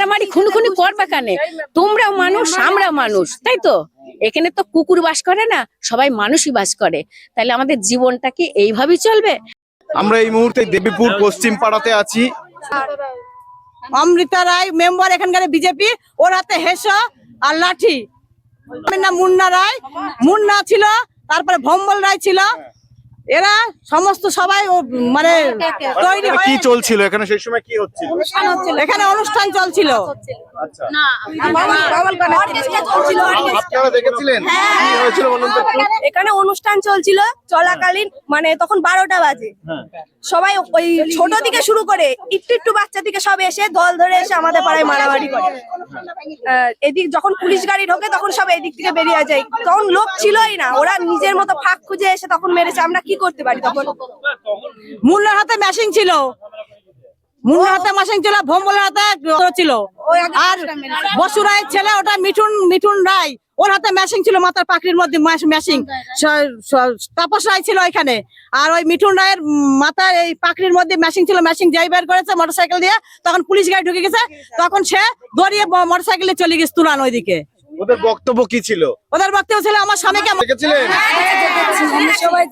মারামারি খুনখুনি করবে কানে? তোমরাও মানুষ আমরাও মানুষ তাই তো? এখানে তো কুকুর বাস করে না সবাই মানুষই বাস করে। তাহলে আমাদের জীবনটা কি এইভাবেই চলবে? আমরা এই মুহূর্তে দেবীপুর পশ্চিম পাড়াতে আছি। অমৃতা রায় মেম্বার এখানকার বিজেপি ওর হাতে হেসা আর লাঠি। মুন্না রায় মুন্না ছিল তারপরে ভম্বল রায় ছিল। এরা সমস্ত সবাই ও মানে তৈরি কি চলছিল? এখানে সেই সময় কি হচ্ছিল? এখানে অনুষ্ঠান চলছিল। আচ্ছা। একটু? এখানে অনুষ্ঠান চলছিল চলাকালীন মানে তখন বারোটা বাজে। সবাই ওই ছোট থেকে শুরু করে একটু একটু বাচ্চা থেকে সব এসে দল ধরে এসে আমাদের পাড়ায় মারামারি করে। আহ, এদিক যখন পুলিশ গাড়ি ঢোকে তখন সব এদিক থেকে বেরিয়ে যায়। তখন লোক ছিলই না ওরা নিজের মতো ফাঁক খুঁজে এসে তখন মেরেছে। আমরা কি করতে পারি তখন মুন্নার হাতে মেশিন ছিল মুন্নার হাতে মেশিন ছিল ভম্বলের হাতে ছিল আর বসু রায়ের ছেলে ওটা মিঠুন মিঠুন রায় ওর হাতে মেশিন ছিল মাথার পাকড়ির মধ্যে মেশিন তাপস রায় ছিল এখানে আর ওই মিঠুন রায়ের মাথার এই পাকড়ির মধ্যে মেশিন ছিল মেশিন যাই বের করেছে মোটরসাইকেল দিয়ে তখন পুলিশ গাড়ি ঢুকে গেছে তখন সে দৌড়িয়ে মোটরসাইকেলে চলে গেছে তুলান ওইদিকে ওদের বক্তব্য কি ছিল ওদের বক্তব্য ছিল আমার স্বামীকে সবাই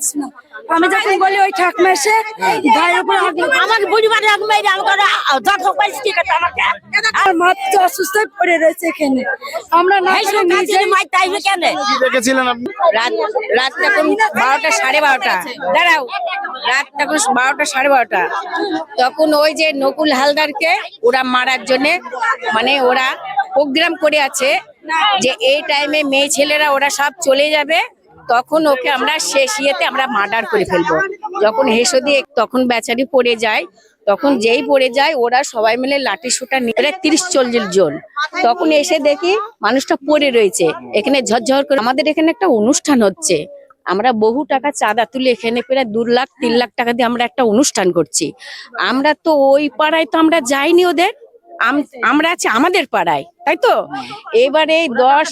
আমি যখন বলি ওই ঠাকমা এসে গায়ের উপরে আমাকে বুঝবার আমাকে যত পাইছি ঠিক আছে আমাকে? আর মাত্র অসুস্থ হয়ে পড়ে রয়েছে এখানে। আমরা না নিজে কেন? দেখেছিলেন আপনি? রাত রাত তখন বারোটা সাড়ে বারোটা? দাঁড়াও। রাত তখন বারোটা সাড়ে বারোটা? তখন ওই যে নকুল হালদারকে ওরা মারার জন্যে মানে ওরা প্রোগ্রাম করে আছে যে এই টাইমে মেয়ে ছেলেরা ওরা সব চলে যাবে। তখন ওকে আমরা শেষ ইয়েতে আমরা মার্ডার করে ফেলব। যখন হেসো দিয়ে তখন বেচারি পড়ে যায়, তখন যেই পড়ে যায়, ওরা সবাই মিলে লাঠি সুটা নিয়ে তিরিশ চল্লিশ জন। তখন এসে দেখি মানুষটা পড়ে রয়েছে, এখানে ঝরঝর করে আমাদের এখানে একটা অনুষ্ঠান হচ্ছে। আমরা বহু টাকা চাঁদা তুলে এখানে প্রায় দু লাখ, তিন লাখ টাকা দিয়ে আমরা একটা অনুষ্ঠান করছি। আমরা তো ওই পাড়ায় তো আমরা যাইনি ওদের। আম- আমরা আছি আমাদের পাড়ায়। তাই তো? এবারে এই দশ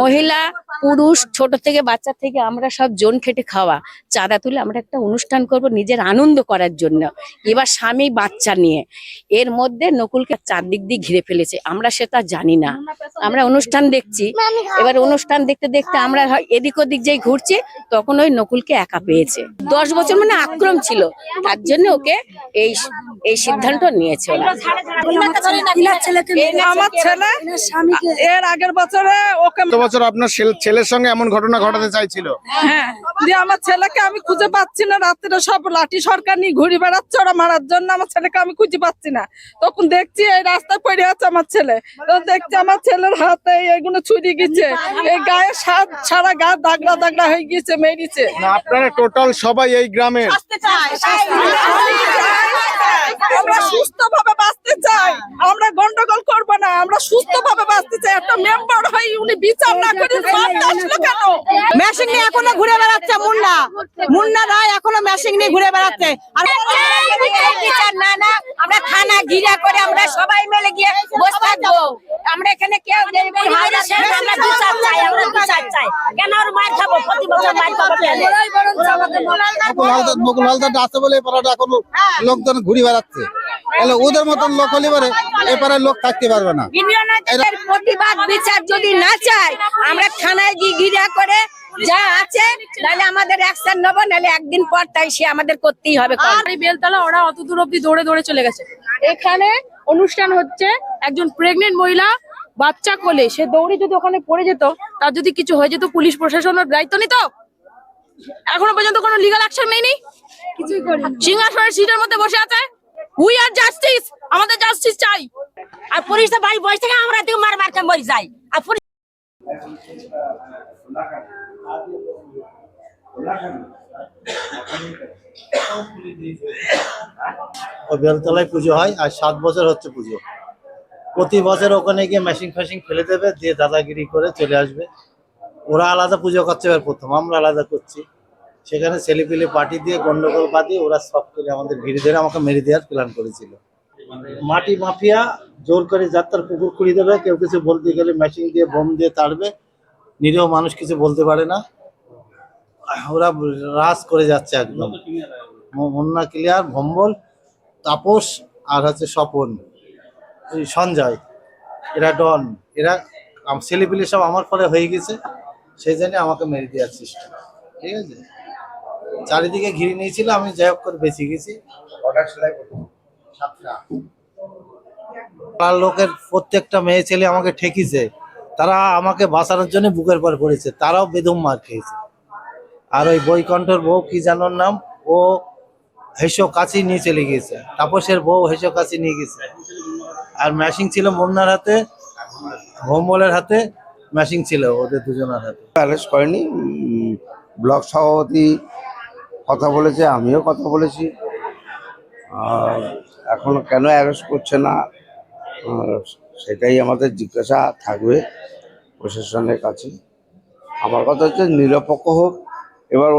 মহিলা পুরুষ ছোট থেকে বাচ্চা থেকে আমরা সব জন খেটে খাওয়া। চাঁদা তুলে আমরা একটা অনুষ্ঠান করব নিজের আনন্দ করার জন্য। এবার স্বামী বাচ্চা নিয়ে। এর মধ্যে নকুলকে চারদিক দিয়ে ঘিরে ফেলেছে। আমরা সেটা জানি না। আমরা অনুষ্ঠান দেখছি। এবার অনুষ্ঠান দেখতে দেখতে আমরা হয় এদিক ওদিক যেই ঘুরছি তখন ওই নকুলকে একা পেয়েছে। দশ বছর মানে আক্রম ছিল। তার জন্য ওকে এই এই সিদ্ধান্ত নিয়েছে আমার ছেলে এর আগের বছরে ওকে কত বছর আপনার ছেলের সঙ্গে এমন ঘটনা ঘটাতে চাইছিল। হ্যাঁ দিয়ে আমার ছেলেকে আমি খুঁজে পাচ্ছি না রাত্রে সব লাঠি সরকার নিয়ে ঘুরে বেড়াচ্ছে ওরা মারার জন্য আমার ছেলেকে আমি খুঁজে পাচ্ছি না। তখন দেখছি এই রাস্তায় পড়ে আছে আমার ছেলে। তো দেখছি আমার ছেলের হাতে এগুলো ছুরি গেছে। এই গায়ে সাত সারা গা দাগড়া দাগড়া হয়ে গিয়েছে মেরিছে। না আপনারা টোটাল সবাই এই গ্রামের। আমরা সুস্থ ভাবে বাঁচতে চাই। আমরা গন্ডগোল করব না আমরা সুস্থ ভাবে বাঁচতে চাই। একটা মেম্বার হয়ে উনি বিচার না করে বাদ আসলো কেন? মেশিন নিয়ে এখনও ঘুরে বেড়াচ্ছে মুন্না। মুন্না রায় এখনও মেশিন নিয়ে ঘুরে বেড়াচ্ছে। আর বিচার না না আমরা খানা ঘিরা করে আমরা সবাই মিলে গিয়ে বসে থাকব। আমরা এখানে কেউ আমরা বিচার কেন আর মার খাব? প্রতি বছর মার খাব মুকুল হালদার আছে বলে এপাড়াটা এখনও লোকজন ঘুরে বেড়াচ্ছে। তাহলে ওদের মতন লোক হলে পারে এপাড়ার লোক থাকতে পারবে না। প্রতিবাদ বিচার যদি না চাই আমরা থানায় গিয়ে ঘিরা করে যা আছে তাহলে আমাদের অ্যাকশন নেব নাহলে একদিন পর তাই সে আমাদের করতেই হবে কর্ম। আর এই বেলতলা ওরা অত দূর অব্দি দৌড়ে দৌড়ে চলে গেছে। এখানে অনুষ্ঠান হচ্ছে একজন প্রেগনেন্ট মহিলা বাচ্চা কোলে সে দৌড়ে যদি ওখানে পড়ে যেত তার যদি কিছু হয়ে যেত পুলিশ প্রশাসনের দায়িত্ব নিত? এখনও পর্যন্ত কোনো লিগাল অ্যাকশন নেয়নি সিংহাসনের সিটের মধ্যে বসে আছে? উই আর জাস্টিস আমাদের জাস্টিস চাই। আর পুলিশ তো বাড়ি বসে থেকে আমরা দিকে মার মারতে মরে যাই। আর পুলিশ বেলতলায় পুজো হয় আর সাত বছর হচ্ছে পুজো। প্রতি বছর ওখানে গিয়ে মেশিন ফ্যাশিং ফেলে দেবে, দিয়ে দাদাগিরি করে চলে আসবে। ওরা আলাদা পুজো করছে এবার প্রথম, আমরা আলাদা করছি। সেখানে ছেলেপিলে পার্টি দিয়ে, গন্ডগোল বাদিয়ে ওরা সব করে আমাদের ভিড়ে ধরে আমাকে মেরে দেওয়ার প্ল্যান করেছিল। মাটি মাফিয়া জোর করে যাত্রার পুকুর খুঁড়ি দেবে, কেউ কিছু বলতে গেলে মেশিন দিয়ে বোম দিয়ে তাড়বে। নিরীহ মানুষ কিছু বলতে পারে না। ওরা রাস করে যাচ্ছে একদম। মুন্না ক্লিয়ার, ভম্বল, তাপস আর হচ্ছে স্বপন। সঞ্জয়, এরা ডন, এরা ছেলেপিলে সব আমার ফলে হয়ে গেছে, সেই জন্য আমাকে মেরে দেওয়ার চেষ্টা। ঠিক আছে? চারিদিকে ঘিরে নিয়েছিল, আমি যাই হোক করে বেঁচে গেছি। লোকের প্রত্যেকটা মেয়ে ছেলে আমাকে ঠেকিছে। তারা আমাকে বাঁচানোর জন্য বুকের পর পড়েছে। তারাও বেদম মার খেয়েছে। আর ওই বৈকণ্ঠর বউ কি জানোর নাম? ও হেসো কাছি নিয়ে চলে গিয়েছে। তাপসের বউ হেসো কাছি নিয়ে গেছে আর ম্যাশিং ছিল মুন্নার হাতে হোমবলের হাতে ম্যাশিং ছিল ওদের দুজনের হাতে। অ্যারেস্ট করেনি ব্লক সভাপতি কথা বলেছে, আমিও কথা বলেছি। আর এখনও কেন অ্যারেস্ট করছে না? সেটাই আমাদের জিজ্ঞাসা থাকবে প্রশাসনের কাছে। আমার কথা হচ্ছে নিরপেক্ষ হোক, এবার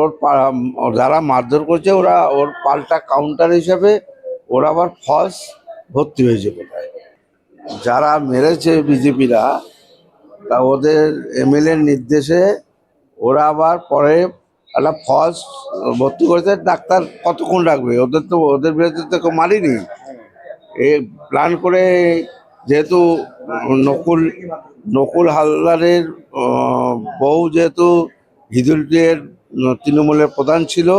ওর যারা মারধর করছে ওরা, ওর পাল্টা কাউন্টার হিসাবে ওরা আবার ফলস ভর্তি হয়েছে কোথায় যারা মেরেছে বিজেপিরা, তা ওদের এমএলএ নির্দেশে ওরা আবার পরে একটা ফলস ভর্তি করেছে, ডাক্তার কতক্ষণ রাখবে? ওদের তো, ওদের বিরুদ্ধে তো কেউ মারিনি। এ প্ল্যান করে যেহেতু নকুল নকুল হালদারের বউ যেহেতু হিদুলটির তৃণমূলের প্রধান ছিল,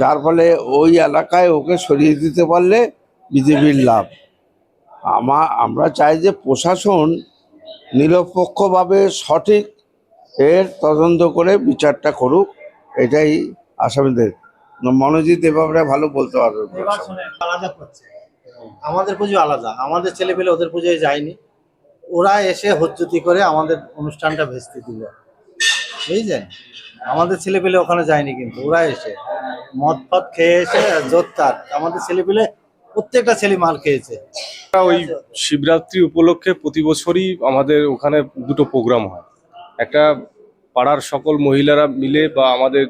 যার ফলে ওই এলাকায় ওকে সরিয়ে দিতে পারলে বিজেপির লাভ। আমা, আমরা চাই যে প্রশাসন নিরপেক্ষভাবে সঠিক এর তদন্ত করে বিচারটা করুক, এটাই আসামিদের মনোজিৎ এ ব্যাপারে ভালো বলতে পারবে আলাদা করছে আমাদের পুজো আলাদা, আমাদের ছেলে পেলে ওদের পুজোয় যায়নি। ওরা এসে হজ্জতি করে আমাদের অনুষ্ঠানটা ভেস্তে দিল। বুঝলেন? আমাদের ছেলে পেলে ওখানে যায়নি কিন্তু, ওরা এসে মদ খেয়ে এসে জোরদার আমাদের ছেলে পেলে প্রত্যেকটা ছেলে মাল খেয়েছে। ওই শিবরাত্রি উপলক্ষে প্রতি বছরই আমাদের ওখানে দুটো প্রোগ্রাম হয়। একটা পাড়ার সকল মহিলারা মিলে বা আমাদের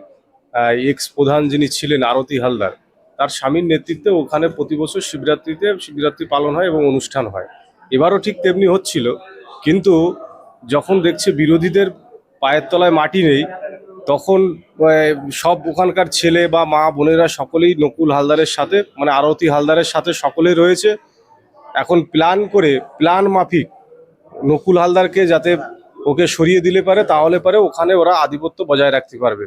এক্স প্রধান যিনি ছিলেন আরতি হালদার তার স্বামীর নেতৃত্বে ওখানে প্রতি বছর শিবরাত্রিতে শিবরাত্রি পালন হয় এবং অনুষ্ঠান হয়। এবারও ঠিক তেমনি হচ্ছিল কিন্তু যখন দেখছে বিরোধীদের পায়ের তলায় মাটি নেই তখন সব ওখানকার ছেলে বা মা বোনেরা সকলেই নকুল হালদারের সাথে মানে আরতি হালদারের সাথে সকলেই রয়েছে। এখন প্ল্যান করে প্ল্যান মাফিক নকুল হালদারকে যাতে ওকে সরিয়ে দিলে পারে, তাহলে পারে ওখানে ওরা আধিপত্য বজায় রাখতে পারবে।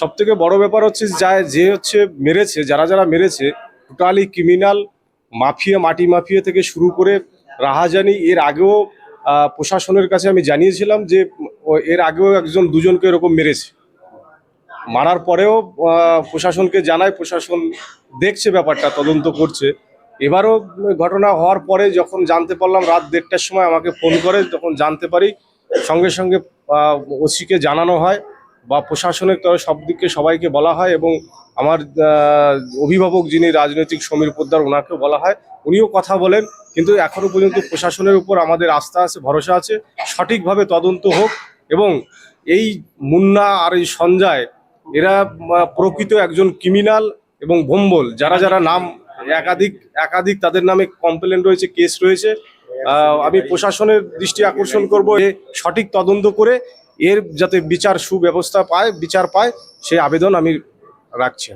সব থেকে বড় ব্যাপার হচ্ছে যা, যে হচ্ছে মেরেছে, যারা যারা মেরেছে টোটালি ক্রিমিনাল মাফিয়া, মাটি মাফিয়া থেকে শুরু করে রাহাজানি, এর আগেও প্রশাসনের কাছে আমি জানিয়েছিলাম যে এর আগেও একজন দুজনকে এরকম মেরেছে। মারার পরেও প্রশাসনকে জানায়, প্রশাসন দেখছে ব্যাপারটা, তদন্ত করছে। এবারও ঘটনা হওয়ার পরে যখন জানতে পারলাম, রাত দেড়টার সময় আমাকে ফোন করে, তখন জানতে পারি, সঙ্গে সঙ্গে ওসিকে জানানো হয় বা প্রশাসনের তরফ, সব দিককে সবাইকে বলা হয় এবং আমার অভিভাবক যিনি রাজনৈতিক সমীর পোদ্দার, ওনাকেও বলা হয়। উনিও কথা বলেন, কিন্তু এখনও পর্যন্ত প্রশাসনের উপর আমাদের আস্থা আছে, ভরসা আছে। সঠিকভাবে তদন্ত হোক এবং এই মুন্না আর এই সঞ্জয় এরা প্রকৃত একজন ক্রিমিনাল এবং ভম্বল। যারা যারা নাম একাধিক একাধিক তাদের নামে কমপ্লেন রয়েছে কেস রয়েছে আমি প্রশাসনের দৃষ্টি আকর্ষণ করব এ সঠিক তদন্ত করে এর যাতে বিচার সুব্যবস্থা পায়, বিচার পায় সেই আবেদন আমি রাখছি